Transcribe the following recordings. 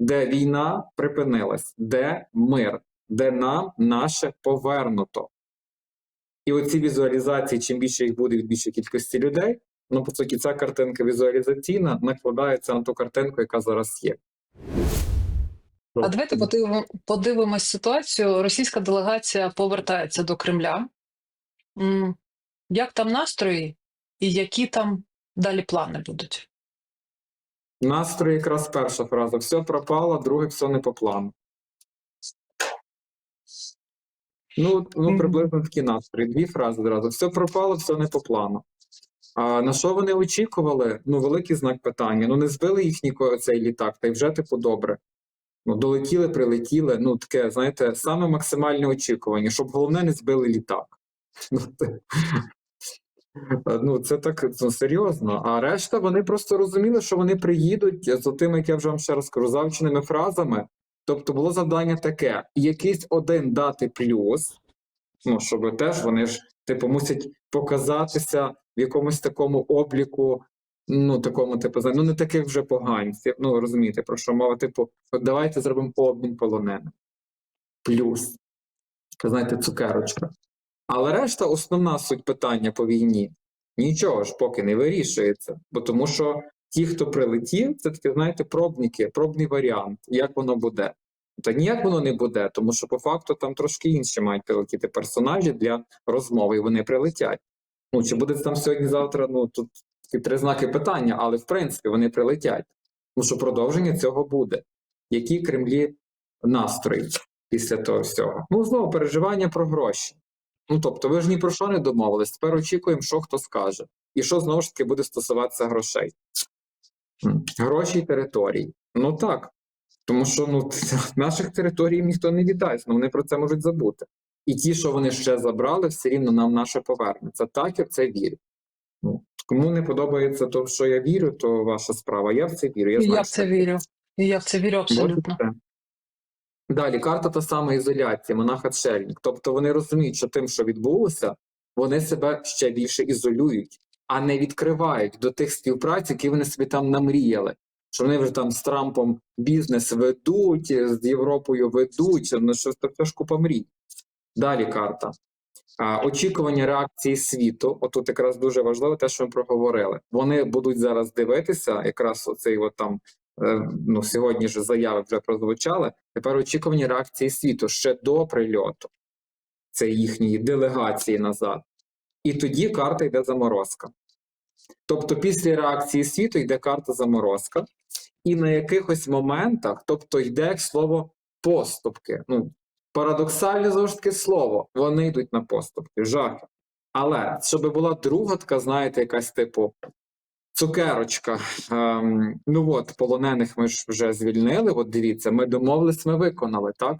де війна припинилась, де мир, де нам наше повернуто. І оці візуалізації, чим більше їх буде від більшої кількості людей, ну по суті, ця картинка візуалізаційна накладається на ту картинку, яка зараз є. А давайте подивимо, подивимось ситуацію. Російська делегація повертається до Кремля. Як там настрої і які там далі плани будуть? Настрій якраз перша фраза. Все пропало, друге все не по плану. Ну, ну приблизно такі настрої. Дві фрази одразу. Все пропало, все не по плану. А на що вони очікували? Ну, великий знак питання. Ну, не збили їхній цей літак, та й вже типу добре. Ну, долетіли, прилетіли. Ну, таке, знаєте, саме максимальне очікування, щоб головне не збили літак. Ну, це- так ну, серйозно. А решта вони просто розуміли, що вони приїдуть з тим, як я вже вам ще раз кажу, завченими фразами. Тобто було завдання таке: якийсь один дати плюс, ну, щоб теж вони ж, типу, мусять показатися в якомусь такому обліку, ну, такому, типу, ну, не таких вже поганців. Ну, розумієте, про що мова, типу, от давайте зробимо обмін полоненим. Плюс. Знаєте, цукерочка. Але решта, основна суть питання по війні, нічого ж поки не вирішується. Бо тому що ті, хто прилетів, це такі, знаєте, пробники, пробний варіант, як воно буде. Та ніяк воно не буде, тому що по факту там трошки інші мають прилетіти персонажі для розмови, і вони прилетять. Ну, чи буде там сьогодні-завтра, ну тут три знаки питання, але в принципі вони прилетять. Тому що продовження цього буде. Які Кремлі настрої після того всього? Ну, знову переживання про гроші. Ну тобто, ви ж ні про що не домовились. Тепер очікуємо, що хто скаже, і що знову ж таки буде стосуватися грошей. Гроші і території. Ну так. Тому що ну, наших територій ніхто не віддасть, ну вони про це можуть забути. І ті, що вони ще забрали, все рівно нам наше повернеться. Так, я в це вірю. Ну, кому не подобається то, що я вірю, то ваша справа. Я в це вірю. Я, знаю, я в це вірю. Я в це вірю абсолютно. все. Далі, карта та сама ізоляція, монах отшельник. Тобто вони розуміють, що тим, що відбулося, вони себе ще більше ізолюють, а не відкривають до тих співпраць, які вони собі там намріяли. Що вони вже там з Трампом бізнес ведуть, з Європою ведуть, ну що це ж купа мрій. Далі карта. А, очікування реакції світу. Отут якраз дуже важливо те, що ми проговорили. Вони будуть зараз дивитися, якраз оцей от там ну сьогодні ж заяви вже прозвучали. Тепер очікування реакції світу ще до прильоту. Це їхньої делегації назад. І тоді карта йде заморозка. Тобто, після реакції світу йде карта заморозка, і на якихось моментах, тобто йде слово поступки. Ну, парадоксальне знову ж таки слово. Вони йдуть на поступки, жахи. Але щоб була друга така, знаєте, якась типу цукерочка. Ем, ну от, полонених ми ж вже звільнили. От дивіться, ми домовились, ми виконали, так?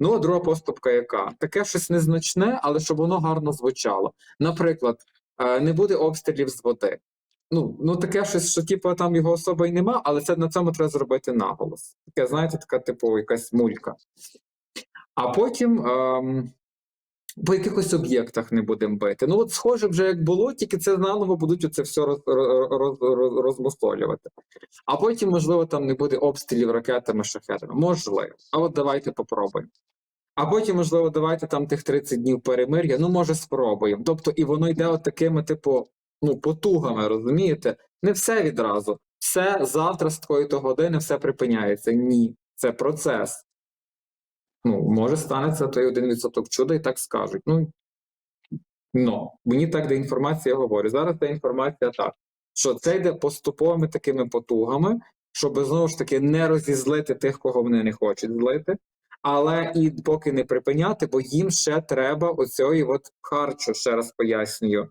Ну, а друга поступка яка? Таке щось незначне, але щоб воно гарно звучало. Наприклад, е, не буде обстрілів з води. Ну, ну таке щось, що типу там його особи й нема, але це на цьому треба зробити наголос. Таке, знаєте, така, типу, якась мулька. А потім ем, по якихось об'єктах не будемо бити. Ну, от, схоже, вже як було, тільки це наново будуть оце все роз, роз, роз, розмусолювати. А потім, можливо, там не буде обстрілів ракетами, шахетами. Можливо. А от давайте попробуємо. А потім, можливо, давайте там тих 30 днів перемир'я. Ну, може, спробуємо. Тобто, і воно йде от такими, типу, ну, потугами, розумієте? Не все відразу. Все завтра з такої-то години все припиняється. Ні, це процес. Ну, може, станеться той один відсоток чуда, і так скажуть. Ну, но мені так де інформація говорить. Зараз та інформація так, що це йде поступовими такими потугами, щоб знову ж таки не розізлити тих, кого вони не хочуть злити, але і поки не припиняти, бо їм ще треба оцьої от харчу, ще раз пояснюю,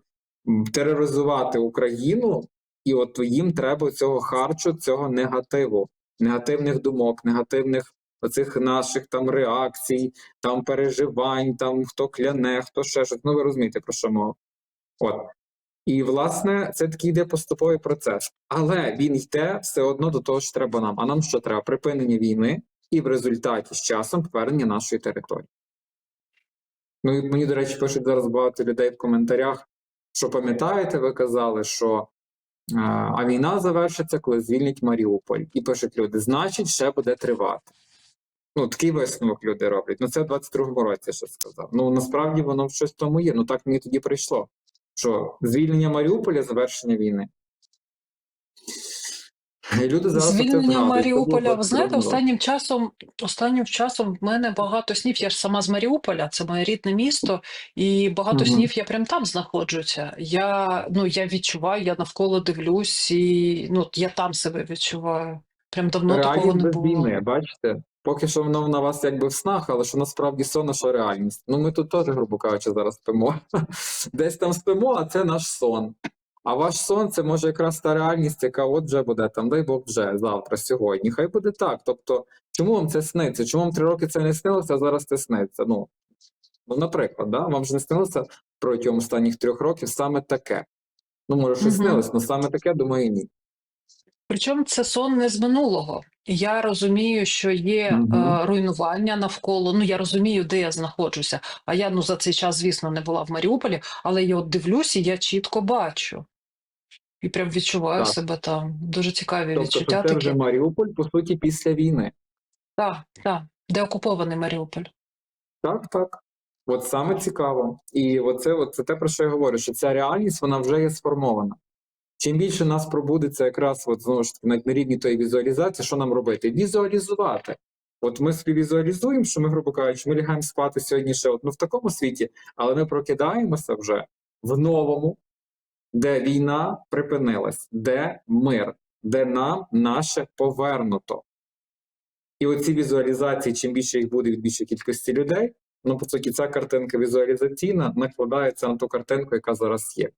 тероризувати Україну, і от їм треба цього харчу, цього негативу, негативних думок, негативних оцих наших там реакцій, там переживань, там хто кляне, хто ще щось. Ну ви розумієте, про що мова. От. І, власне, це такий йде поступовий процес. Але він йде все одно до того, що треба нам. А нам що треба? Припинення війни і в результаті з часом повернення нашої території. Ну і мені, до речі, пишуть зараз багато людей в коментарях, що пам'ятаєте, ви казали, що а війна завершиться, коли звільнять Маріуполь. І пишуть люди: значить, ще буде тривати. Ну, такий висновок люди роблять. Ну, це в 22-му році ще сказав. Ну насправді воно в щось тому є. Ну так мені тоді прийшло. Що звільнення Маріуполя, завершення війни. І люди зараз Звільнення. Маріуполя. Ви знаєте, останнім часом, останнім часом в мене багато снів. Я ж сама з Маріуполя, це моє рідне місто, і багато Мгм. снів я прям там знаходжуся. Я ну я відчуваю, я навколо дивлюсь, і ну я там себе відчуваю. Прям давно такого не без було. війни, бачите? Поки що воно на вас якби в снах, але що насправді сон, а що реальність. Ну ми тут теж, грубо кажучи, зараз спимо. Десь там спимо, а це наш сон. А ваш сон це може якраз та реальність, яка от вже буде там, дай Бог вже завтра, сьогодні. Хай буде так. Тобто, чому вам це сниться? Чому вам три роки це не снилося, а зараз це сниться? Ну, ну наприклад, да? вам ж не снилося протягом останніх трьох років саме таке. Ну, може, щось Мгм. снилось, але саме таке, думаю, ні. Причому це сон не з минулого. Я розумію, що є Мгм. е, руйнування навколо. Ну я розумію, де я знаходжуся. А я ну за цей час, звісно, не була в Маріуполі, але я от дивлюсь і я чітко бачу. І прям відчуваю Так. себе там. Дуже цікаві Тобто, відчуття це вже. Маріуполь, по суті, після війни. Так, так. Де окупований Маріуполь? Так, так. От саме цікаво. І оце, от це те, про що я говорю, що ця реальність вона вже є сформована. Чим більше нас пробудеться якраз от, знову ж таки на, на рівні тої візуалізації, що нам робити? Візуалізувати. От ми собі візуалізуємо, що ми, грубо кажучи, ми лягаємо спати сьогодні ще ну, в такому світі, але ми прокидаємося вже в новому, де війна припинилась, де мир, де нам наше повернуто. І оці візуалізації, чим більше їх буде від більшої кількості людей, ну по суті, ця картинка візуалізаційна накладається на ту картинку, яка зараз є.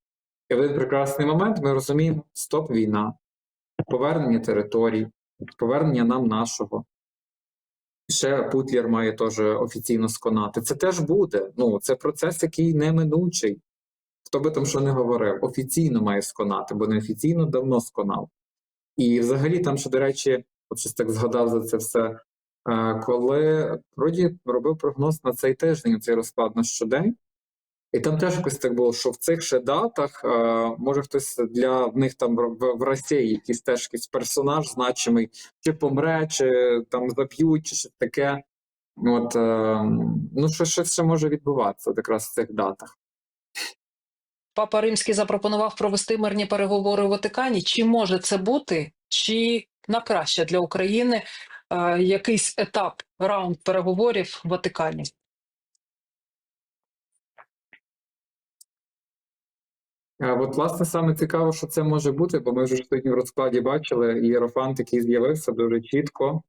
І в один прекрасний момент ми розуміємо: стоп, війна, повернення територій, повернення нам нашого. Ще Путлер має теж офіційно сконати. Це теж буде. Ну, це процес, який неминучий. Хто би там що не говорив, офіційно має сконати, бо неофіційно давно сконав. І взагалі, там, що, до речі, от щось так згадав за це все. е, Коли вроді робив прогноз на цей тиждень, цей розклад на щодень, і там теж якось так було, що в цих ще датах, е, може хтось для в них там в, в Росії якийсь теж якийсь персонаж значимий, чи помре, чи там заб'ють, чи щось таке. От, е, ну, що щось ще може відбуватися якраз в цих датах. Папа Римський запропонував провести мирні переговори у Ватикані. Чи може це бути, чи на краще для України е, якийсь етап раунд переговорів в Ватикані? От, власне, саме цікаво, що це може бути, бо ми вже сьогодні в розкладі бачили ієрофант, який з'явився дуже чітко.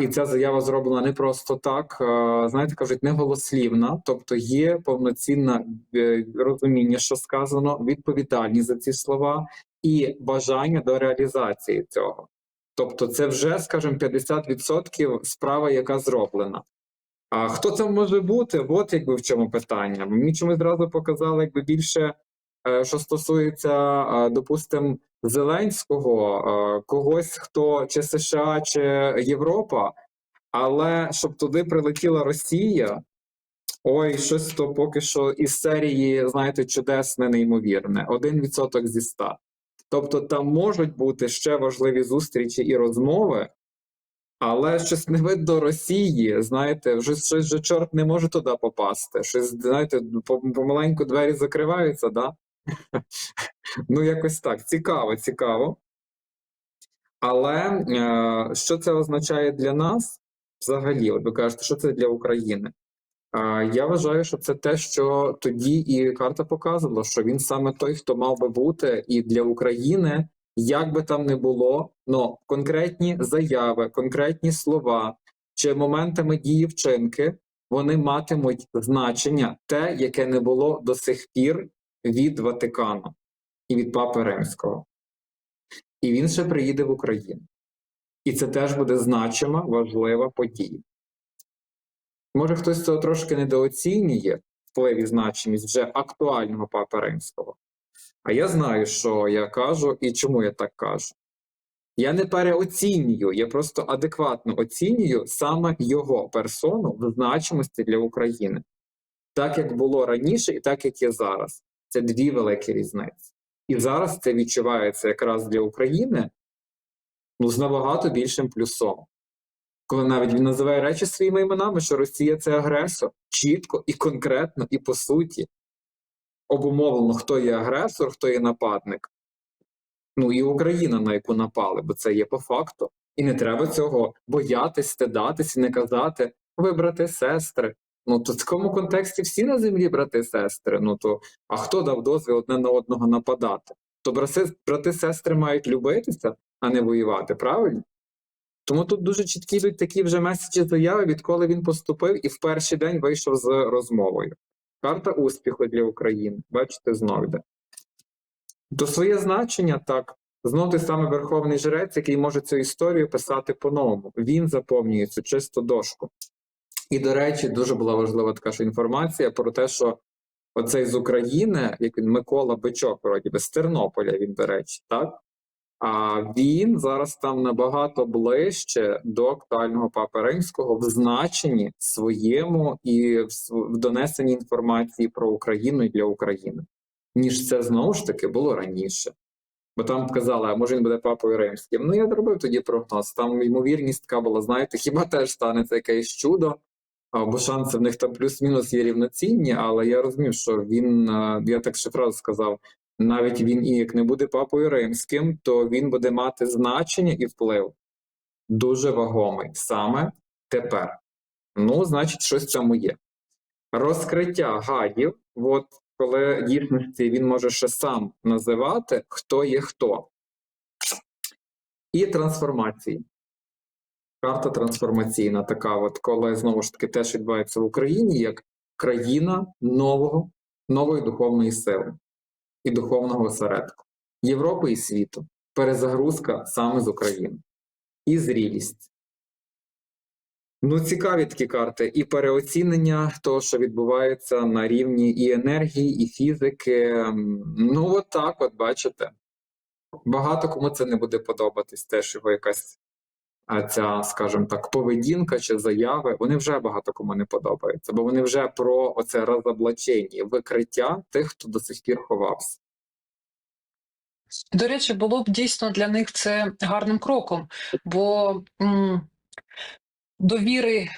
І ця заява зроблена не просто так, знаєте, кажуть, не голослівна, тобто є повноцінне е, розуміння, що сказано, відповідальність за ці слова і бажання до реалізації цього. Тобто, це вже, скажімо, 50% справа, яка зроблена. А хто це може бути? От якби в чому питання. Мені чомусь зразу показали, якби більше, що стосується, е, допустимо, Зеленського, е, когось, хто чи США, чи Європа, але щоб туди прилетіла Росія, ой, щось то поки що із серії, знаєте, чудесне, неймовірне, один відсоток зі ста. Тобто там можуть бути ще важливі зустрічі і розмови, але щось не видно Росії, знаєте, вже щось вже чорт не може туди попасти. Щось, знаєте, помаленьку двері закриваються, да? Ну, якось так. Цікаво, цікаво. Але е, що це означає для нас взагалі? От ви кажете, що це для України? Е, я вважаю, що це те, що тоді і карта показувала, що він саме той, хто мав би бути, і для України, як би там не було, но конкретні заяви, конкретні слова чи моментами дії вчинки, вони матимуть значення те, яке не було до сих пір від Ватикану і від Папи Римського. І він ще приїде в Україну. І це теж буде значима, важлива подія. Може, хтось цього трошки недооцінює вплив і значимість вже актуального Папи Римського. А я знаю, що я кажу і чому я так кажу. Я не переоцінюю, я просто адекватно оцінюю саме його персону в значимості для України. Так як було раніше, і так як є зараз. Це дві великі різниці. І зараз це відчувається якраз для України ну, з набагато більшим плюсом. Коли навіть він називає речі своїми іменами, що Росія це агресор, чітко і конкретно, і по суті. Обумовлено, хто є агресор, хто є нападник. Ну і Україна, на яку напали, бо це є по факту. І не треба цього боятись, стидатись і не казати ви брати сестри. Ну то в такому контексті всі на землі брати і сестри. Ну то а хто дав дозвіл одне на одного нападати? То брати, брати сестри мають любитися, а не воювати, правильно? Тому тут дуже чіткі йдуть такі вже меседжі заяви, відколи він поступив і в перший день вийшов з розмовою. Карта успіху для України. Бачите, знов йде. То своє значення так. Знов той самий верховний жрець, який може цю історію писати по-новому. Він заповнює цю чисту дошку. І, до речі, дуже була важлива така ж інформація про те, що оцей з України, як він Микола Бичок, вроді би, з Тернополя, він, до речі, так? А він зараз там набагато ближче до актуального папи римського в значенні своєму і в, донесенні інформації про Україну і для України, ніж це знову ж таки було раніше. Бо там казали, а може він буде папою римським. Ну я зробив тоді прогноз. Там ймовірність така була, знаєте, хіба теж станеться якесь чудо, бо шанси в них там плюс-мінус є рівноцінні, але я розумів, що він, е, я так ще фразу сказав, навіть він і як не буде папою римським, то він буде мати значення і вплив дуже вагомий саме тепер. Ну, значить, щось в цьому є. Розкриття гадів, от коли дійсності він може ще сам називати, хто є хто. І трансформації. Карта трансформаційна така, от коли знову ж таки теж відбувається в Україні як країна нового, нової духовної сили і духовного осередку Європи і світу. Перезагрузка саме з України. І зрілість. Ну, цікаві такі карти, і переоцінення того, що відбувається на рівні і енергії, і фізики. Ну, от так, от бачите. Багато кому це не буде подобатись, теж його якась ця, скажімо так, поведінка чи заяви. Вони вже багато кому не подобаються, бо вони вже про оце розоблачення, викриття тих, хто до сих пір ховався. До речі, було б дійсно для них це гарним кроком, бо м, довіри,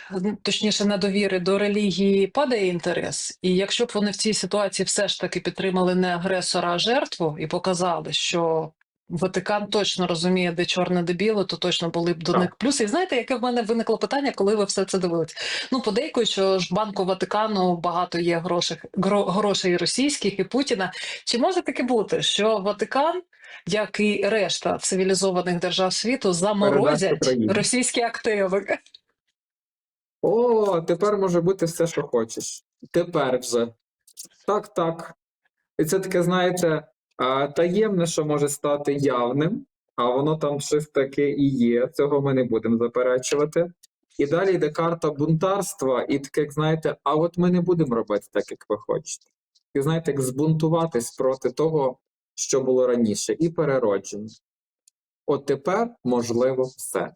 точніше, недовіри до релігії падає інтерес. І якщо б вони в цій ситуації все ж таки підтримали не агресора, а жертву і показали, що Ватикан точно розуміє, де чорне, де біле, то точно були б до Так. них плюси. І знаєте, яке в мене виникло питання, коли ви все це дивились? Ну, подейкують, що ж банку Ватикану багато є грошей, гро- грошей російських і Путіна. Чи може таке бути, що Ватикан, як і решта цивілізованих держав світу, заморозять російські активи? О, тепер може бути все, що хочеш. Тепер вже. Так, так. І це таке, знаєте, таємне, що може стати явним, а воно там щось таке і є. Цього ми не будемо заперечувати. І далі йде карта бунтарства, і таке, як знаєте, а от ми не будемо робити так, як ви хочете. І знаєте, як збунтуватись проти того, що було раніше, і переродження. От тепер можливо все.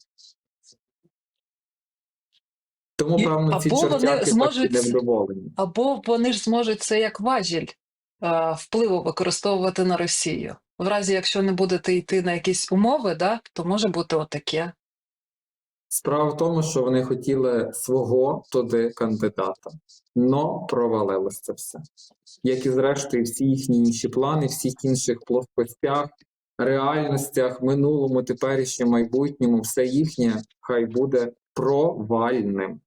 Тому, певно, ці чортяки такі невдоволені. Або вони ж зможуть це як важіль впливу використовувати на Росію. В разі, якщо не будете йти на якісь умови, да, то може бути отаке. Справа в тому, що вони хотіли свого туди кандидата, но провалилось це все. Як і зрештою всі їхні інші плани, всіх інших плоскостях, реальностях, минулому, теперішньому, майбутньому, все їхнє хай буде провальним.